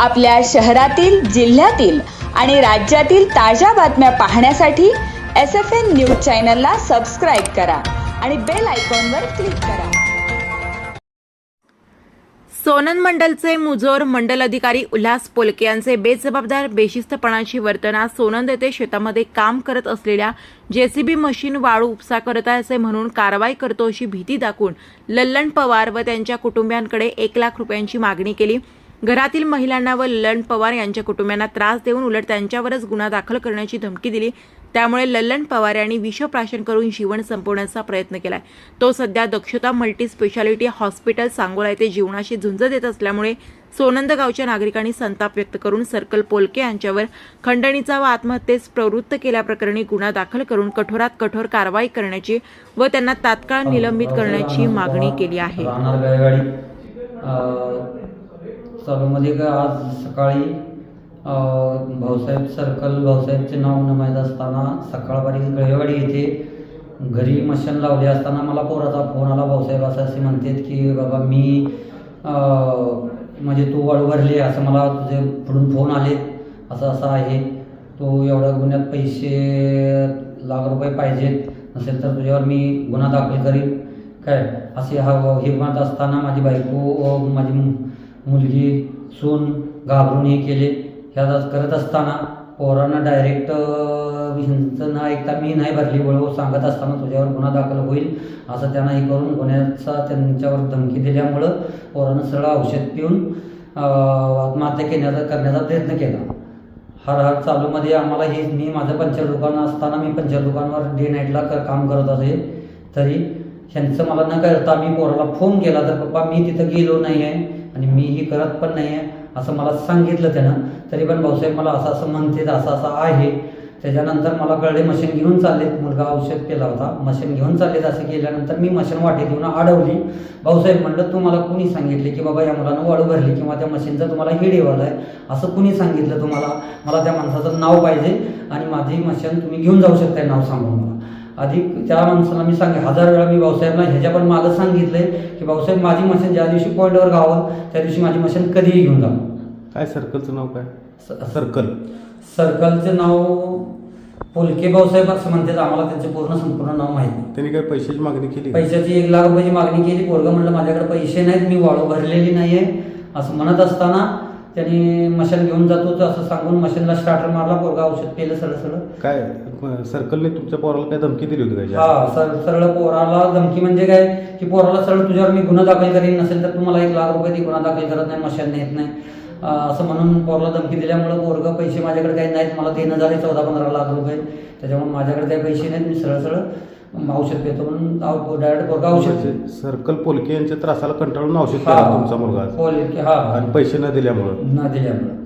आपल्या शहरातील जिल्ह्यातील आणि राज्यातील ताज्या बातम्या पाहण्यासाठी एस एफ एन न्यूज चॅनलला सबस्क्राईब करा आणि बेल आयकॉनवर क्लिक करा. सोनन मंडलचे मुजोर मंडल अधिकारी उल्हास पोलके यांचे बेजबाबदार बेशिस्तपणाची वर्तना सोनंद येथे शेतामध्ये काम करत असलेल्या जेसीबी मशीन वाळू उपसा करत आहे असे म्हणून कारवाई करतो अशी भीती दाखवून लल्लन पवार व त्यांच्या कुटुंबियांकडे एक लाख रुपयांची मागणी केली. घरातील महिलांना व ललन पवार यांच्या कुटुंबियांना त्रास देऊन उलट त्यांच्यावरच गुन्हा दाखल करण्याची धमकी दिली. त्यामुळे लल्लन पवार यांनी विषप्राशन करून जीवन संपवण्याचा प्रयत्न केलाय. तो सध्या दक्षता मल्टी स्पेशालिटी हॉस्पिटल सांगोला येथे जीवनाशी झुंज देत असल्यामुळे सोनंद गावच्या नागरिकांनी संताप व्यक्त करून सर्कल पोलके यांच्यावर खंडणीचा व आत्महत्येस प्रवृत्त केल्याप्रकरणी गुन्हा दाखल करून कठोरात कठोर कारवाई करण्याची व त्यांना तात्काळ निलंबित करण्याची मागणी केली आहे. चालूमध्ये का आज सकाळी भाऊसाहेब सर्कल भाऊसाहेबचे नाव न माहीत असताना सकाळपारी गळेवाडी येथे घरी मशन लावले असताना मला पोराचा फोन आला. भाऊसाहेब असं असे म्हणतात की बाबा मी म्हणजे तू वाळू भरली असं मला तुझे पुढून फोन आले. असं असं आहे. तो एवढ्या गुन्ह्यात पैसे लाख रुपये पाहिजेत. नसेल तर तुझ्यावर मी गुन्हा दाखल करीन. काय? असे हा हे म्हणत असताना माझी बायको माझी मुलगी सून घाबरून हे केले. ह्या करत असताना पोरांना डायरेक्ट ह्यांचं न ऐकता मी नाही भरली वळव सांगत असताना तुझ्यावर गुन्हा दाखल होईल असं त्यांना हे करून गुन्ह्याचा त्यांच्यावर धमकी दिल्यामुळं पोरानं सरळ औषध पिऊन आत्महत्या करण्याचा करण्याचा प्रयत्न केला. हर हर चालूमध्ये आम्हाला हे मी माझं पंचर दुकान असताना मी पंचर दुकानवर डे नाईटला कर काम करत असे. तरी ह्यांचं मला न करता मी पोराला फोन केला तर पप्पा मी तिथं गेलो नाही आहे आणि मीही करत पण नाही आहे असं मला सांगितलं त्यानं. तरी पण भाऊसाहेब मला असं असं म्हणते असं असं आहे. त्याच्यानंतर मला कळले मशीन घेऊन चाललेत. मुलगा औषध केला होता. मशीन घेऊन चाललेत. असं केल्यानंतर मी मशीन वाटेत येऊन अडवली. भाऊसाहेब म्हणलं तुम्हाला कुणी सांगितले की बाबा या मुलानं वाळू भरली किंवा त्या मशीनचा तुम्हाला हिड डेवल आहे? असं कुणी सांगितलं तुम्हाला? मला त्या माणसाचं नाव पाहिजे आणि माझी मशीन तुम्ही घेऊन जाऊ शकताय नाव सांगून मला. आधी त्या माणसाला मी सांगे हजार वेळा मी भाऊसाहेबला ह्याच्या पण मागं सांगितलंय की भाऊसाहेब माझी मशीन ज्या दिवशी पॉईंटवर गावं त्या दिवशी माझी मशीन कधीही घेऊन जा. काय सर्कलचं नाव काय? स- सर्कल. सर्कलचं नाव पोलके भाऊसाहेब असं म्हणतात. आम्हाला त्यांचं पूर्ण संपूर्ण नाव माहीत नाही. त्यांनी काय पैशाची मागणी केली का? पैशाची एक लाख रुपयाची मागणी केली. पोरगं म्हणलं माझ्याकडे पैसे नाहीत मी वाळू भरलेली नाही आहे असं म्हणत असताना त्यांनी मशीन घेऊन जातो असं सांगून मशीनला स्टार्टर मारला पोरगा औषध केलं सरळ सरळ काय सर्कलने तुमच्या पोराला काय धमकी दिली होती काय? हा सर सरळ पोराला धमकी म्हणजे काय? की पोराला सरळ तुझ्यावर मी गुन्हा दाखल करीन नसेल तर तुम्हाला एक लाख रुपये ती गुन्हा दाखल करत नाही मशान नेत नाही. अं, असं म्हणून पोराला धमकी दिल्यामुळं पोरगं पैसे माझ्याकडे काही नाहीत मला देणं झाले चौदा पंधरा लाख रुपये. त्याच्यामुळे माझ्याकडे काही पैसे नाहीत मी सरळ सरळ औषध पेतो म्हणून डायरेक्ट पोरगा औषध म्हणजे सर्कल पोलके यांच्या त्रासाला कंटाळून औषध तुमचा मुलगा पोल की हा. आणि पैसे न दिल्यामुळं. न दिल्यामुळं.